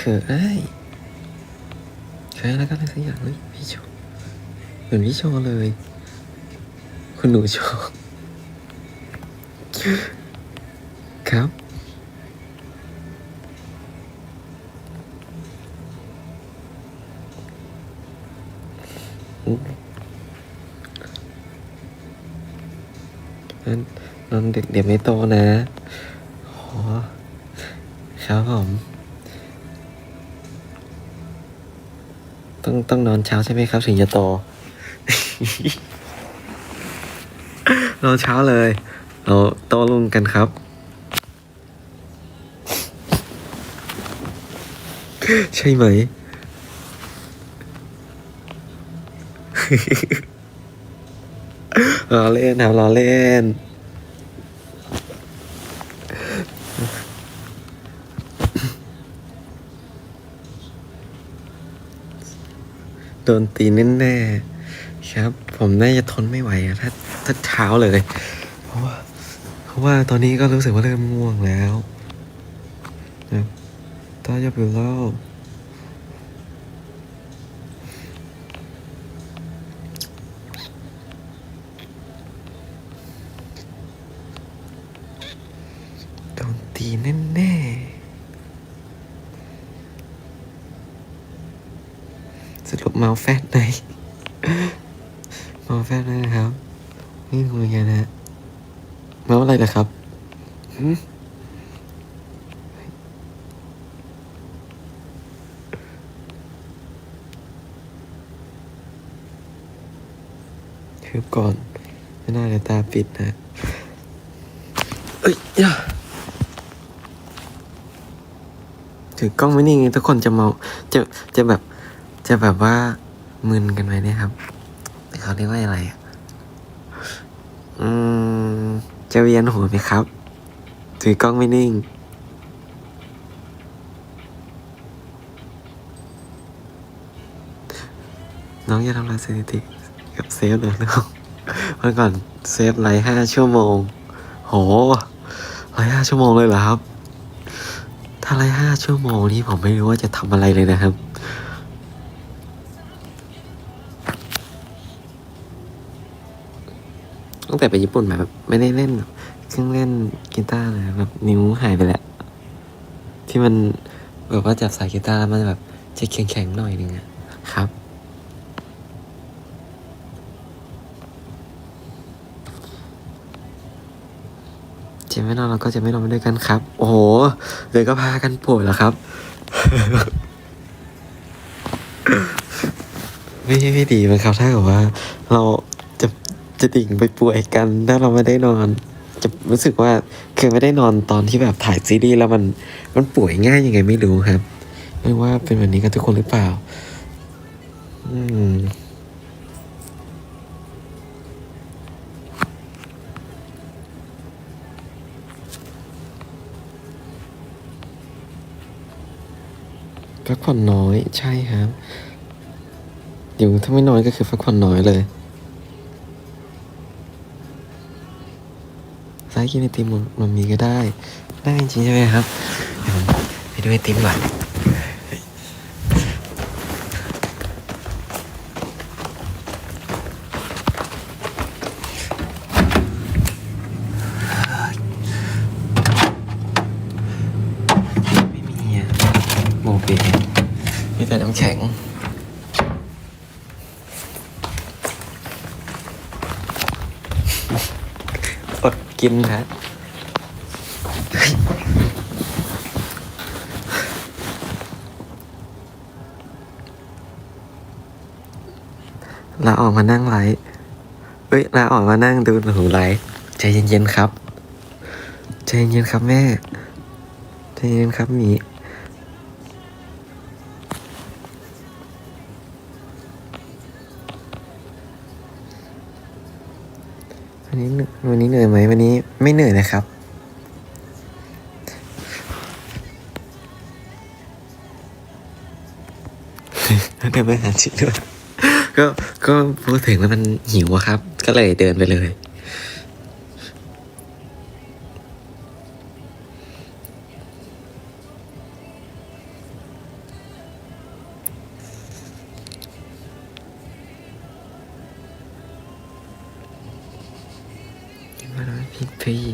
อ๋อนี่เขยไอ้เขยแล้วก็อะไรสักอย่างเฮ้ยพี่โชว์เหมือนพี่โชว์เลย คุณหนูโชว์ครับ นั่นนอนดึกเดี๋ยวไม่โตนะโหครับผม ต้องต้องนอนเช้าใช่ไหมครับ ถึงจะโต นอนเช้าเลย เราโตลุงกันครับ ใช่ไหม รอเล่นครับรอเล่น โดนตีแน่ๆครับ ผมน่าจะทนไม่ไหวอะถ้าถ้าเช้าเลย เพราะว่า เพราะว่าตอนนี้ก็รู้สึกว่าเริ่มง่วงแล้วนะตาจะเป็นแล้ว โดนตีแน่ๆ สรุปเมาแฟตไหนเมาแฟตไหนนะครับ นี่คุยกันนะเมาอะไรล่ะครับคืบก่อน ไม่น่าจะตาปิดนะ เอ้ยอย่าถือกล้องไม่นิ่งทุกคนจะเมาจะจะแบบ จะแบบว่า มึนกันไหมเนี่ยครับเขาเรียกว่าอะไรอะอืมจะเวียนหัวไหมครับ ถือกล้องไม่นิ่ง น้องจะทำลายสถิติกับเซฟเลยน้องเมื่อก่อนเซฟไลฟ์ห้าชั่วโมง โหไลฟ์ห้าชั่วโมงเลยเหรอครับ ถ้าไลฟ์ห้าชั่วโมงนี่ผมไม่รู้ว่าจะทำอะไรเลยนะครับ ตั้งแต่ไปญี่ปุ่นมาแบบไม่ได้เล่นเครื่องเล่นกีตาร์เลยแบบนิ้วหายไปแล้วที่มันแบบว่าจับสายกีตาร์แล้วมันแบบจะแข็งๆหน่อยนึงอะครับเจไม่นอนเราก็จะไม่นอนไปด้วยกันครับ โอ้โหเดี๋ยวก็พากันป่วยแล้วครับ ไม่ใช่ไม่ดีมันครับถ้ากับว่า เรา จะดิ่งไปป่วยกันถ้าเราไม่ได้นอน จะรู้สึกว่าเคยไม่ได้นอนตอนที่แบบถ่ายซีรีส์แล้วมันมันป่วยง่ายยังไงไม่รู้ครับ ไม่ว่าเป็นแบบนี้กันทุกคนหรือเปล่า อืมพักผ่อนน้อยใช่ครับเดี๋ยวถ้าไม่น้อยก็คือพักผ่อนน้อยเลย กินไอติมมันมีก็ได้ ได้จริงใช่ไหมครับเดี๋ยไปดูไอติมก่อนไม่มีอะโมเบมีแต่น้ำแข็ง อด กินครับลาออกมานั่งไลฟ์เอ้ยลาออกมานั่งดูหนูไลฟ์ใจเย็นๆครับ ใจเย็นๆครับแม่ ใจเย็นๆครับหมี วันนี้เหนื่อยไหมวันนี้ไม่เหนื่อยนะครับ เดินไปหาชิด้วยก็ก็พูดถึงแล้วมันหิวอะครับ ก็เลยเดินไปเลย พี่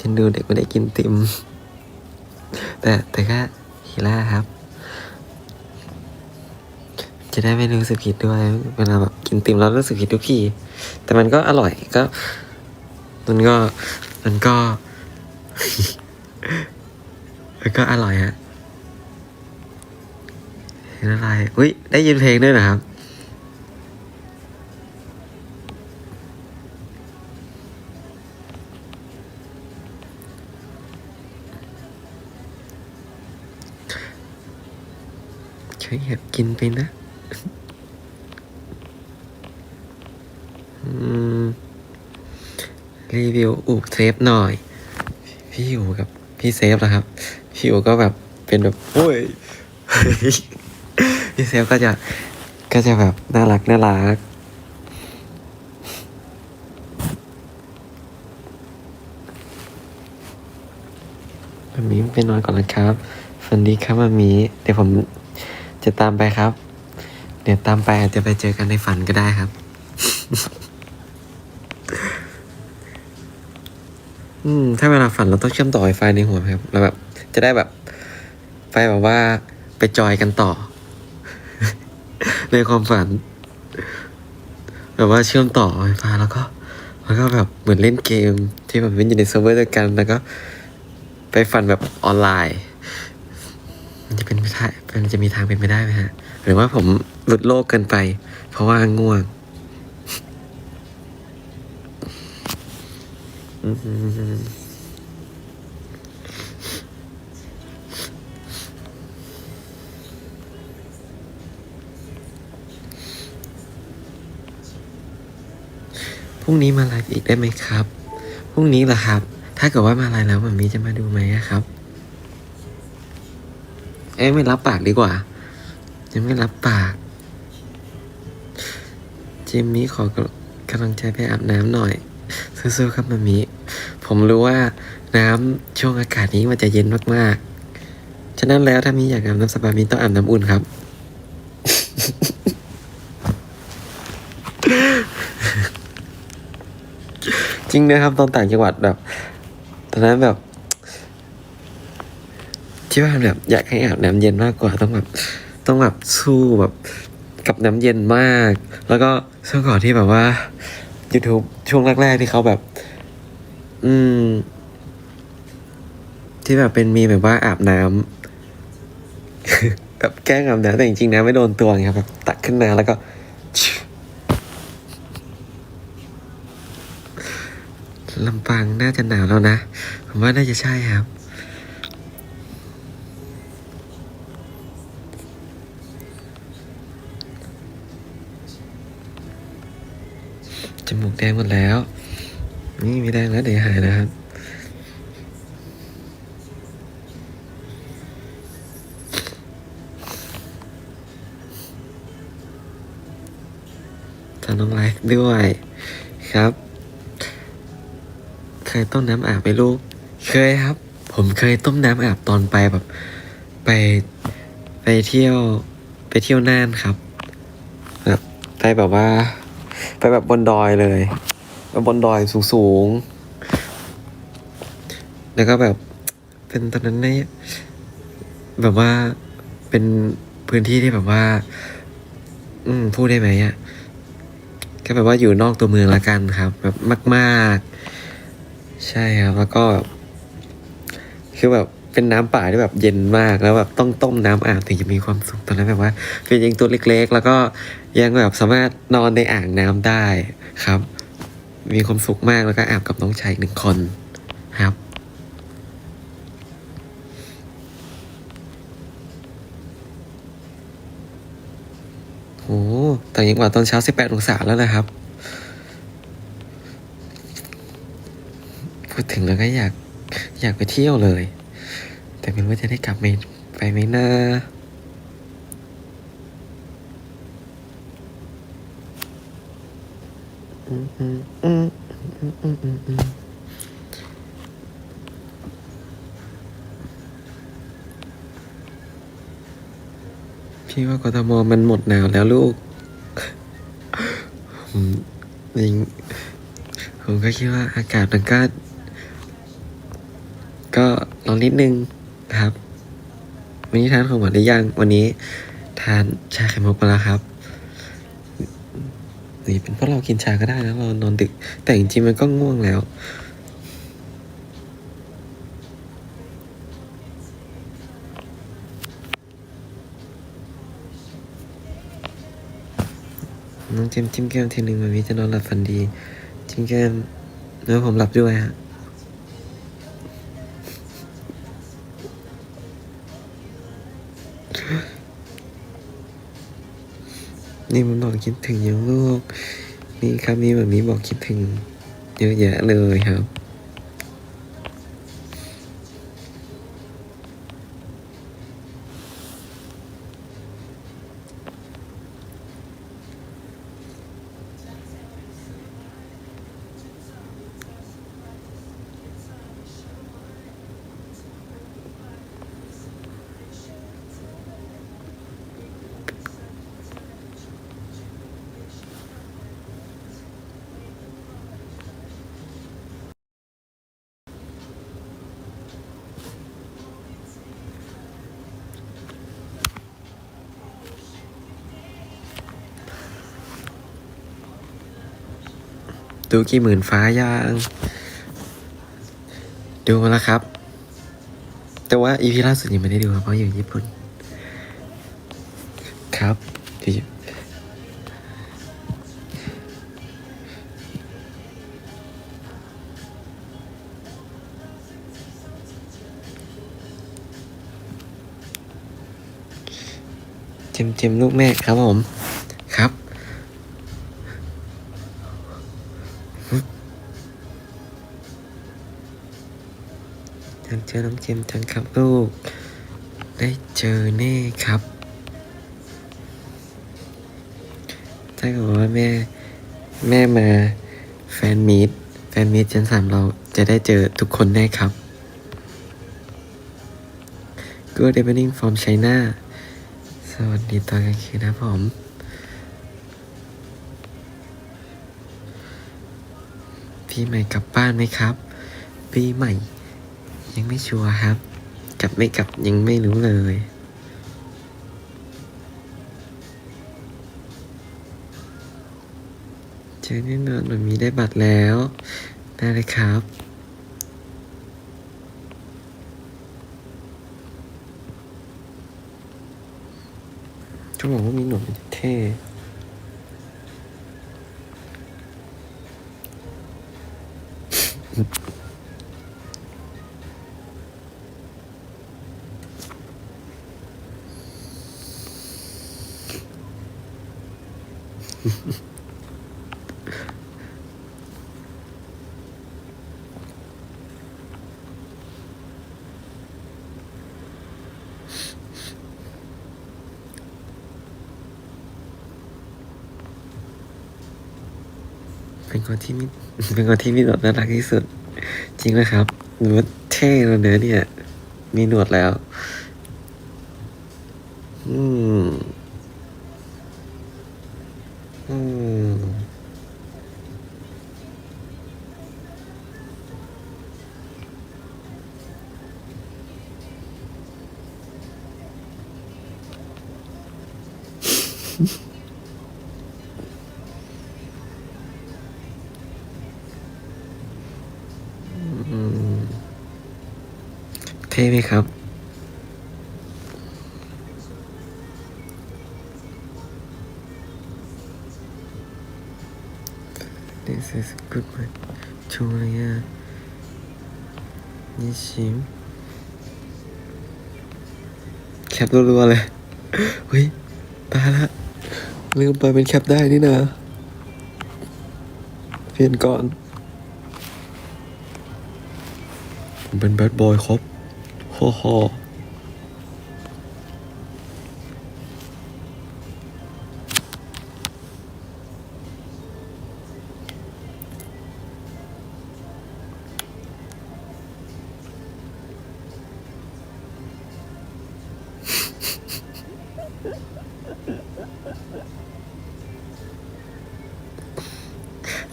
ฉันดูเด็กไม่ได้กินติม แต่แต่ก็ฮีล่าครับ จะได้ไม่รู้สึกผิดด้วย เวลาแบบกินติมแล้วรู้สึกผิดทุกทีแต่มันก็อร่อยก็ มันก็มันก็ มันก็อร่อยฮะเห็นอะไรอุ้ยได้ยินเพลงด้วยนะครับ ช่วยแอบกินไปนะ รีวิวอูกเซฟหน่อย พี่อยู่กับพี่เซฟนะครับ พี่อู่ก็แบบเป็นแบบโอ้ย พี่เซฟก็จะก็จะแบบน่ารักน่ารักมามีไปนอนก่อนนะครับฝันดีครับมามี เดี๋ยวผม จะตามไปครับ เดี๋ยวตามไปอาจจะไปเจอกันในฝันก็ได้ครับ อืม ถ้าเวลาฝันเราต้องเชื่อมต่อ Wi-Fi ในหัวครับแล้วแบบ จะได้แบบไปแบบว่าไปจอยกันต่อ ในความฝัน แบบว่าเชื่อมต่อ Wi-Fi แล้วก็แล้วก็แบบเหมือนเล่นเกมที่แบบเล่นอยู่ในเซิร์ฟเวอร์ด้วยกัน แล้วก็ ไปฝันแบบออนไลน์ จะเป็นไปได้มันจะมีทางเป็นไปได้ไหมฮะ หรือว่าผมหลุดโลกเกินไป เพราะว่าง่วงพรุ่งนี้มาไลฟ์อีกได้ไหมครับ พรุ่งนี้เหรอครับ ถ้าเกิดว่ามาไลฟ์แล้วมันมีจะมาดูไหมอะครับ เอ้ไม่รับปากดีกว่า ยังไม่รับปาก เจมมี่ขอกำลังใจไปอาบน้ำหน่อยสู้ๆครับมามีผมรู้ว่าน้ำช่วงอากาศนี้มันจะเย็นมากๆ ฉะนั้นแล้วถ้ามีอยากอาบน้ำสบายมีต้องอาบน้ำอุ่นครับ จริงนะครับตอนต่างจังหวัดแบบ ตอนนั้นแบบ ที่บ้าแบบอยากให้อาบน้ำเย็นมากกว่าต้องแบบต้องแบบสู้แบบกับน้ำเย็นมาก แล้วก็ช่วงก่อนที่แบบว่า YouTube ช่วงแรกๆที่เขาแบบ อืม ที่แบบเป็นมีแบบว่าอาบน้ำแบบแกล้งอาบน้ำแต่จริงๆน้ำไม่โดนตัวไงครับแบบตักขึ้นมาแล้วก็ลำปางน่าจะหนาวแล้วนะ ผมว่าน่าจะใช่ครับ จมูกแดงหมดแล้ว นี่มีแดงแล้วเดี๋ยวหายนะครับทำน้องไลฟ์ด้วยครับ เคยต้มน้ำอาบไหมลูก เคยครับ ผมเคยต้มน้ำอาบตอนไปแบบ ไปไปเที่ยวไปเที่ยวน่านครับแบบไปแบบว่า ไปแบบบนดอยเลยแบบบนดอยสูงๆ แล้วก็แบบเป็นตอนนั้นเนี่ยแบบว่าเป็นพื้นที่ที่แบบว่า อืมพูดได้ไหมอะก็แบบว่าอยู่นอกตัวเมืองละกันครับ แบบมาก ๆ ใช่ครับ แล้วก็ คือแบบ เป็นน้ำป่าที่แบบเย็นมากแล้วแบบต้องต้มน้ำอาบถึงจะมีความสุขตอนนั้นแบบว่าเป็นยังตัวเล็กๆ แล้วก็ยังแบบสามารถนอนในอ่างน้ำได้ครับ มีความสุขมากแล้วก็อาบกับน้องชายหนึ่งคนครับโหต่างจังหวัดตอนเช้า 18 องศาแล้วนะครับ พูดถึงแล้วก็อยาก อยากไปเที่ยวเลย แต่ไม่รู้ว่าจะได้กลับไปไปไหมนะอืมอืมอืมอืมอืมอือพี่ว่ากทมมันหมดหนาวแล้วลูกผมจริงผมก็คิดว่าอากาศมันก็ ก็ร้อนนิดนึง ครับวันนี้ทานของหวานหรือยังวันนี้ทานชาไข่มุกมาแล้วครับนี่เป็นเพราะเรากินชาก็ได้นะเรานอนดึก แต่จริงๆมันก็ง่วงแล้ว น้องเจมส์จิ้มแก้มทีหนึ่งวันนี้จะนอนหลับฝันดี จิ้มแก้มแล้วผมหลับด้วยฮะ นี่มันบอกคิดถึงยังลูก นี่ครับนี่แบบนี้บอกคิดถึงเยอะแยะเลยครับ ดูกี่หมื่นฟ้ายังดูมาแล้วครับ แต่ว่าอีพีล่าสุดยังไม่ได้ดูเพราะอยู่ญี่ปุ่น ครับพี่เจมเจมลูกแม่ครับผม อน้องเจมส์จังครับลูก ได้เจอแน่ครับถ้าเกิดว่าแม่ แม่มาแฟนมีดแฟนมีดชั้นสามเราจะได้เจอทุกคนแน่ครับ Good evening from China สวัสดีตอนกลางคืนนะผมพี่ใหม่กลับบ้านไหมครับ ปีใหม่ ยังไม่ชัวร์ครับ กลับไม่กลับยังไม่รู้เลย เจอแน่นอนมันมีได้บัตรแล้ว ได้เลยครับก็บอกว่ามีหนวดมันเท่เป็ คนที่มีเป็นคนที่มีหนวดน่ารักที่สุด จริงนะครับหนูว่าเท่แล้วเนื้อเนี่ย มีหนวดแล้ว อืม อืมอื เท่ไหมครับ This is good one. Julia. นี่ชิมแคปรัวๆเลย เฮ้ย ตายละ ลืมไปเป็นแคปได้นี่นะ เปลี่ยนก่อน ผมเป็นแบดบอยครับ ฮ่อฮ่อ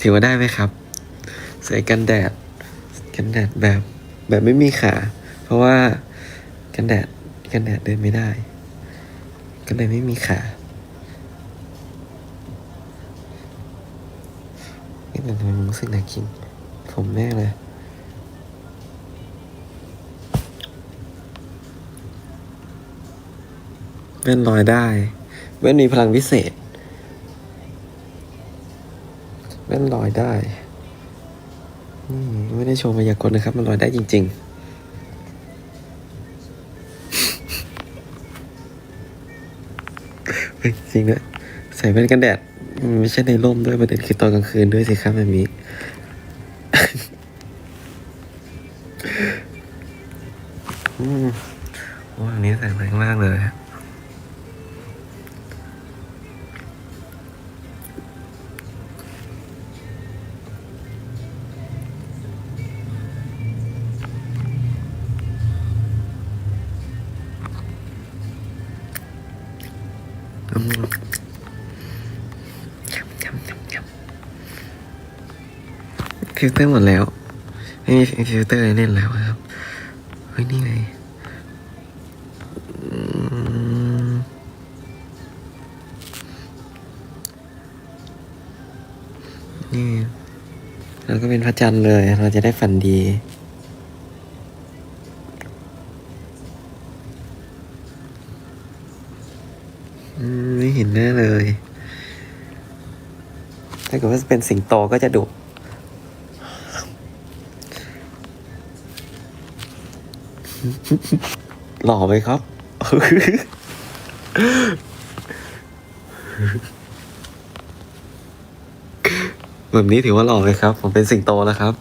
ถือว่าได้ไหมครับ ใส่กันแดด กันแดดแบบ แบบไม่มีขา เพราะว่ากันแดดกันแดดเดินไม่ได้ ก็เลยไม่มีขาเอ๊ะแต่ทำไมมันรู้สึกน่ากิน ผมแน่เลยแว่นลอยได้แว่นมีพลังพิเศษแว่นลอยได้ นี่ไม่ได้โชว์มายากลนะครับ มันลอยได้จริง ๆ ยจริงด้วยใส่แว่นกันแดด ไม่ใช่ในร่มด้วยประเด็นคือตอนกลางคืนด้วยสิครับแบบนี้ ฟิลเตอร์หมดแล้ว ไม่มีฟิลเตอร์ให้เล่นแล้วครับ เฮ้ย นี่ไงนี่แล้วก็เป็นพระจันทร์เลย เราจะได้ฝันดีไม่เห็นหน้าเลย ถ้าเกิดว่าเป็นสิงโตก็จะดุ หล่อไหมครับ แบบนี้ถือว่าหล่อไหมครับ ผมเป็นสิงโตแล้วครับ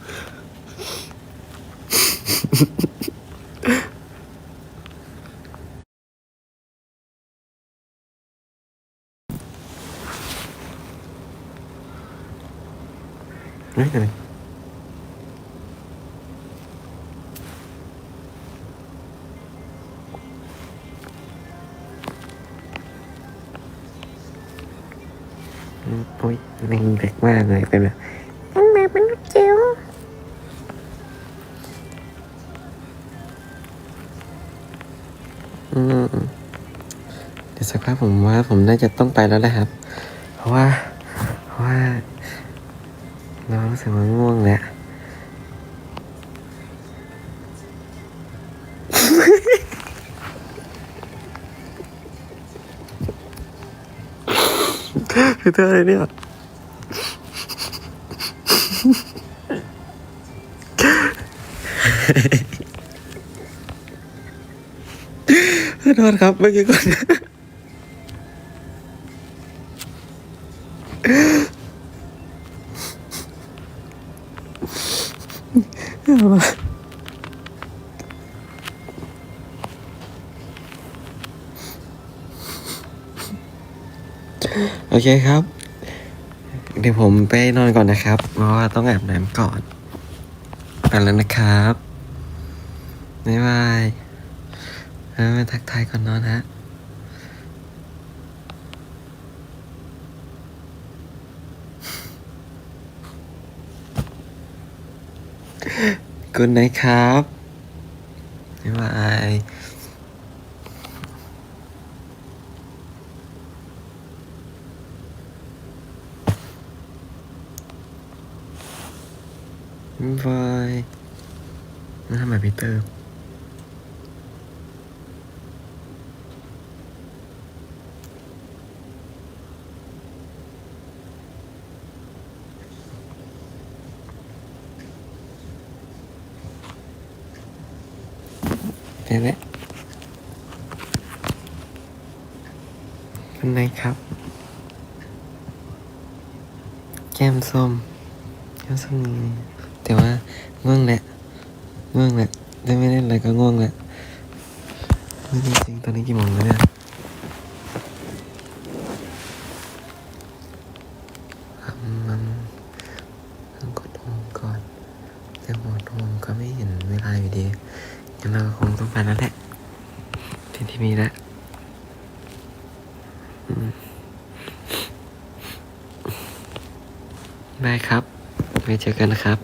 เแรงเด็กมากเลยเป็นแบบเป็นแบบมนุษย์จิ๋วอืมเดี๋ยวสักพักผมว่าผมน่าจะต้องไปแล้วแหละครับ เพราะว่าเพราะว่าเรารู้สึกว่าง่วงแล้วคือเธออะไรเนี่ย ทษครับเมื่อกี้ก่อนโอเคครับ เดี๋ยวผมไปนอนก่อนนะครับ เพราะว่าต้องอาบน้ำก่อนไปแล้วนะครับ บ๊ายบาย เอามาทักทายก่อนนอนฮะกุณนายครับบ๊ายบายบ๊ายบายน่ามาพีเตอ ร์ไปแล้วคุณนายครับ แก้มส้ม แก้มส้มนี่แต่ว่าง่วงแหละง่วงแหละได้ไม่เล่นอะไรก็ง่วงแหละไม่จริงๆตอนนี้กี่โมงแล้วเนี่ยอืมมันต้องกดโฮมก่อนแต่กดโฮมก็ไม่เห็นเวลาอยู่ดี งั้นเราคงต้องไปแล้วแหละที่ที่มีแล้วอืมได้ครับไว้ เจอกันนะครับ